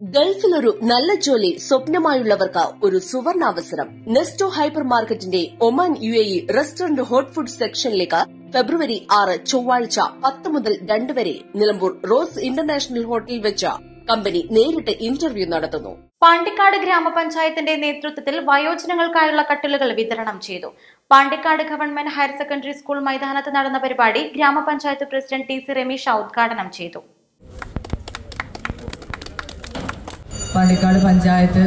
ഗൾഫിൽ ഒരു നല്ല ജോലി സ്വപ്നമായുള്ളവർക്ക് ഒരു സുവർണാവസരം. നെസ്റ്റോ ഹൈപ്പർ മാർക്കറ്റിന്റെ Oman U A E restaurant hot food സെക്ഷനിലേക്ക് ഫെബ്രുവരി ആറ് ചൊവ്വാഴ്ച പത്ത് മുതൽ രണ്ട് വരെ നിലമ്പൂർ റോസ് ഇന്റർനാഷണൽ ഹോട്ടലിൽ വെച്ച് കമ്പനി നേരിട്ട് ഇന്റർവ്യൂ നടത്തുന്നു. പാണ്ടിക്കാട് ഗ്രാമപഞ്ചായത്തിന്റെ നേതൃത്വത്തിൽ വയോജനങ്ങൾക്കായുള്ള കട്ടിലുകൾ വിതരണം ചെയ്തു. Pandikkad government higher secondary school മൈതാനത്ത് നടന്ന പരിപാടി ഗ്രാമപഞ്ചായത്ത് പ്രസിഡന്റ് ടി സി രമേശ ഉദ്ഘാടനം ചെയ്തു. പാണ്ടിക്കാട് പഞ്ചായത്ത്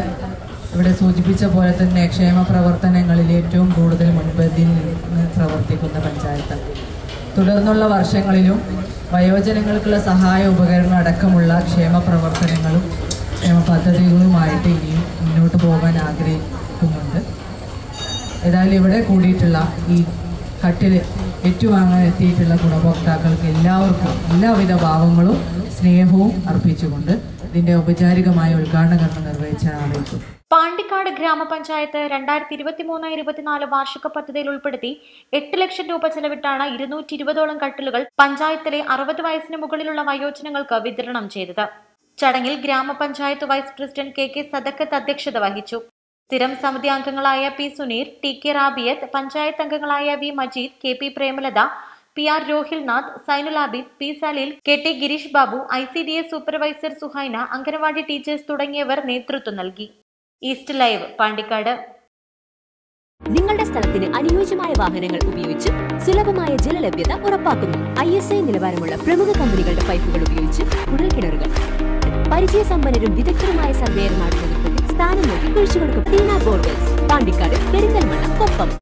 ഇവിടെ സൂചിപ്പിച്ച പോലെ തന്നെ ക്ഷേമ പ്രവർത്തനങ്ങളിൽ ഏറ്റവും കൂടുതൽ മുൻപന്തിയിൽ നിന്ന് പ്രവർത്തിക്കുന്ന പഞ്ചായത്ത് തുടർന്നുള്ള വർഷങ്ങളിലും വയോജനങ്ങൾക്കുള്ള സഹായ ഉപകരണം അടക്കമുള്ള ക്ഷേമ പ്രവർത്തനങ്ങളും ക്ഷേമ പദ്ധതികളുമായിട്ട് ഇനിയും മുന്നോട്ട് പോകാൻ ആഗ്രഹിക്കുന്നുണ്ട്. ഏതായാലും ഇവിടെ കൂടിയിട്ടുള്ള ഈ കട്ടിൽ ഏറ്റുവാങ്ങാൻ എത്തിയിട്ടുള്ള ഗുണഭോക്താക്കൾക്ക് എല്ലാവർക്കും എല്ലാവിധ ഭാവങ്ങളും സ്നേഹവും അർപ്പിച്ചുകൊണ്ട് ഇതിന്റെ ഔപചാരികമായ ഉദ്ഘാടന കർമ്മം നിർവഹിച്ച അറിയിച്ചു പാണ്ടിക്കാട് ഗ്രാമപഞ്ചായത്ത് രണ്ടായിരത്തി ഇരുപത്തി മൂന്ന് ഇരുപത്തിനാല് വാർഷിക പദ്ധതിയിൽ ഉൾപ്പെടുത്തി എട്ട് ലക്ഷം രൂപ ചെലവിട്ടാണ് ഇരുന്നൂറ്റി ഇരുപതോളം കട്ടിലുകൾ പഞ്ചായത്തിലെ അറുപത് വയസ്സിന് മുകളിലുള്ള വയോജനങ്ങൾക്ക് വിതരണം ചെയ്തത്. ചടങ്ങിൽ ഗ്രാമപഞ്ചായത്ത് vice president K K Sadakkath അധ്യക്ഷത വഹിച്ചു. സ്ഥിരം സമിതി അംഗങ്ങളായ P Suneer T K Rabiyath panchayat അംഗങ്ങളായ V Majeed K P Premalatha P R Rohilnath Sainulabid P Saleel K T Girish Babu I C D S supervisor Suhaina anganwadi teachers തുടങ്ങിയവർ നേതൃത്വം നൽകി. East live Pandikkad. നിങ്ങളുടെ സ്ഥലത്തിന് അനുയോജ്യമായ വാഹനങ്ങൾ ഉപയോഗിച്ച് സുലഭമായ ജലലഭ്യത ഉറപ്പാക്കുന്നു. ഐ എസ് ഐ നിലവാരമുള്ള പ്രമുഖ കമ്പനികളുടെ പൈപ്പുകൾ ഉപയോഗിച്ച് കുഴൽക്കിണറുകൾ പരിചയസമ്പന്നരും വിദഗ്ധരുമായ സർവേയർമാരുടെ നേതൃത്വത്തിൽ സ്ഥാനം നോക്കി കുഴിച്ചുകൊടുക്കും. പാണ്ടിക്കാട് പെരിന്തൽമണ്ണ കൊപ്പം.